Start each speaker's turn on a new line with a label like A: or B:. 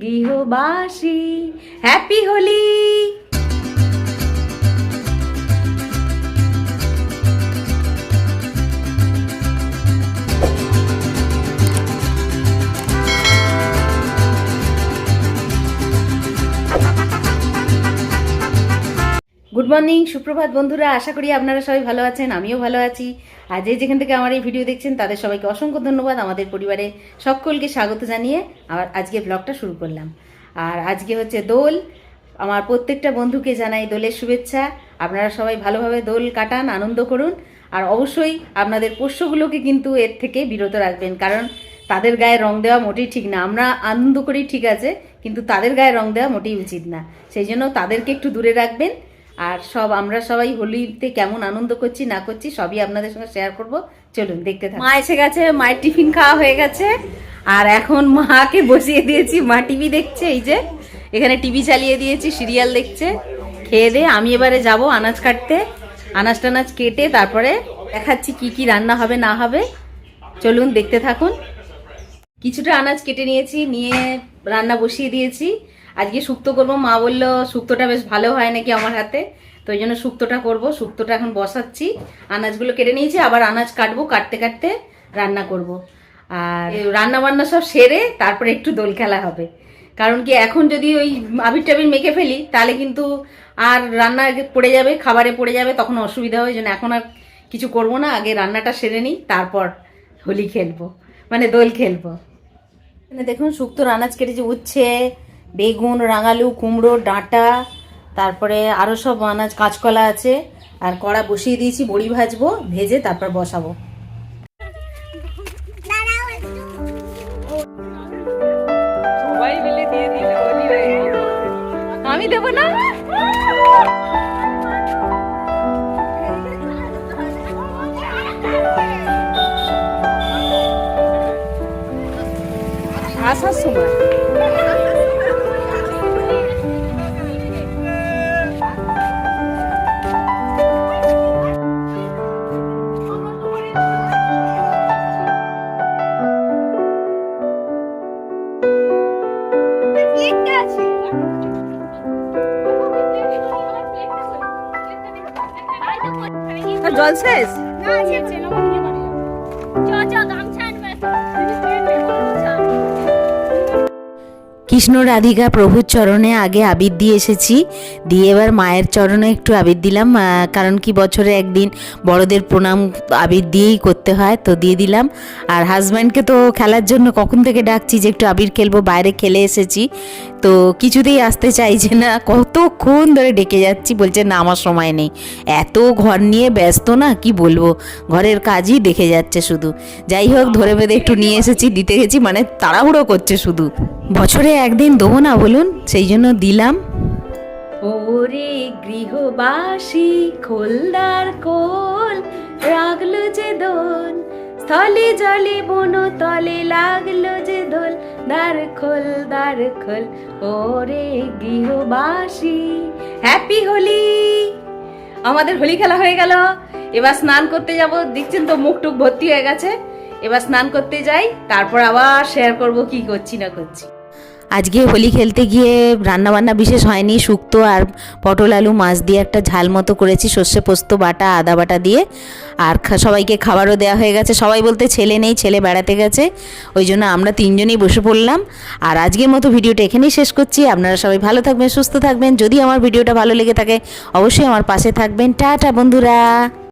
A: গৃহবাসী। Happy Holi good morning সুপ্রভাত বন্ধুরা। আশা করি আপনারা সবাই ভালো আছেন, আমিও ভালো আছি। আর যে যেখান থেকে আমার এই ভিডিও দেখছেন, তাদের সবাইকে অসংখ্য ধন্যবাদ আমাদের পরিবারে সকলকে স্বাগত জানিয়ে আমার আজকে ব্লগটা শুরু করলাম। আর আজকে হচ্ছে দোল। আমার প্রত্যেকটা বন্ধুকে জানাই দোলের শুভেচ্ছা। আপনারা সবাই ভালোভাবে দোল কাটান, আনন্দ করুন। আর অবশ্যই আপনাদের পোষ্যগুলোকে কিন্তু এর থেকে বিরত রাখবেন, কারণ তাদের গায়ে রং দেওয়া মোটেই ঠিক না। আমরা আনন্দ করি ঠিক আছে, কিন্তু তাদের গায়ে রং দেওয়া মোটেই উচিত না। সেই জন্য তাদেরকে একটু দূরে রাখবেন। আর সব আমরা সবাই হোলিতে কেমন আনন্দ করছি, না করছি, সবই আপনাদের সঙ্গে শেয়ার করব। চলুন, দেখতে থাকুন। মা এসে গেছে, মায়ের টিফিন খাওয়া হয়ে গেছে। আর এখন মাকে বসিয়ে দিয়েছি, মা টিভি দেখছে, এই যে। এখানে টিভি চালিয়ে দিয়েছি, সিরিয়াল দেখছে। খেয়ে দিয়ে আমি এবারে যাব আনাজ কাটতে। আনাজ টানাজ কেটে তারপরে দেখাচ্ছি কি কি রান্না হবে, না হবে। চলুন, দেখতে থাকুন। কিছুটা আনাজ কেটে নিয়েছি, নিয়ে রান্না বসিয়ে দিয়েছি। আজকে শুক্তো করব। মা বলল শুক্তোটা বেশ ভালো হয় নাকি আমার হাতে? তো ওই জন্য শুক্তোটা করব। শুক্তোটা এখন বসাচ্ছি। আনাজগুলো কেটে নিয়েছি। আবার আনাজ কাটবো কাটতে কাটতে রান্না করব। আর রান্না বান্না সব সেরে তারপরে একটু দোল খেলা হবে। কারণ কি এখন যদি ওই আবির টাবির মেখে ফেলি তাহলে কিন্তু আর রান্না পড়ে যাবে খাবারে পড়ে যাবে তখন অসুবিধা হয়। জন্য এখন আর কিছু করব না। আগে রান্নাটা সেরে নিই তারপর হোলি খেলব। মানে দোল খেলব। এখানে দেখুন শুক্তো আনাজ কেটেছি উচ্ছে বেগুন রাঙালু কুমড়ো ডাঁটা তারপরে আরও সব আনাজ কাঁচকলা আছে। আর কড়া বসিয়ে দিয়েছি বড়ি ভাজবো ভেজে তারপর বসাবো।
B: হয়ে।
A: আমি দেবো না?
B: আসার সময়।
A: জল শেষ কৃষ্ণ রাধিকা প্রভুর চরণে আগে আবির দিয়ে এসেছি। দিয়ে এবার মায়ের চরণে একটু আবির দিলাম কারণ কি বছরে একদিন বড়দের প্রণাম আবির দিয়েই করতে হয়, তো দিয়ে দিলাম। আর হাজব্যান্ডকে তো খেলার জন্য কখন থেকে ডাকছি যে একটু আবির খেলব, বাইরে খেলে এসেছি। তো কিছুতেই আসতে চাইছে না, কতক্ষণ ধরে ডেকে যাচ্ছি, বলছে না, আমার সময় নেই। এত ঘর নিয়ে ব্যস্ত না, কি বলব? ঘরের কাজই দেখে যাচ্ছে শুধু। যাই হোক, ধরে বেঁধে একটু নিয়ে এসেছি, দিতে গেছি মানে তাড়াহুড়ো করছে শুধু। বছরে একদিন দেবো না বলুন, সেই জন্য দিলাম। ওরে গৃহবাসী, খোলদার কোল, রাগলো যে দোল, স্থলে জলে বন তলে লাগল যে দোল দ্বার খোল দ্বার খোল, ওরে গৃহবাসী হ্যাপি হোলি। আমাদের হোলি খেলা হয়ে গেল, এবার স্নান করতে যাব, দেখছেন তো মুখ টুক ভর্তি হয়ে গেছে, এবার স্নান করতে যাই, তারপর আবার শেয়ার করব কি করছি না করছি। আজকে হোলি খেলতে গিয়ে রান্নাবান্না বিশেষ হয়নি, শুক্তো আর পটল আলু, মাছ দিয়ে একটা ঝাল মতো করেছি, সর্ষে পোস্ত, বাটা, আদা বাটা দিয়ে। আর সবাইকে খাবারও দেওয়া হয়ে গেছে। সবাই বলতে ছেলে নেই, ছেলে বেড়াতে গেছে। ওই জন্য আমরা তিনজনেই বসে পড়লাম। আর আজকের মতো ভিডিওটা এখানেই শেষ করছি। আপনারা সবাই ভালো থাকবেন, সুস্থ থাকবেন। যদি আমার ভিডিওটা ভালো লেগে থাকে, অবশ্যই আমার পাশে থাকবেন। টাটা, বন্ধুরা।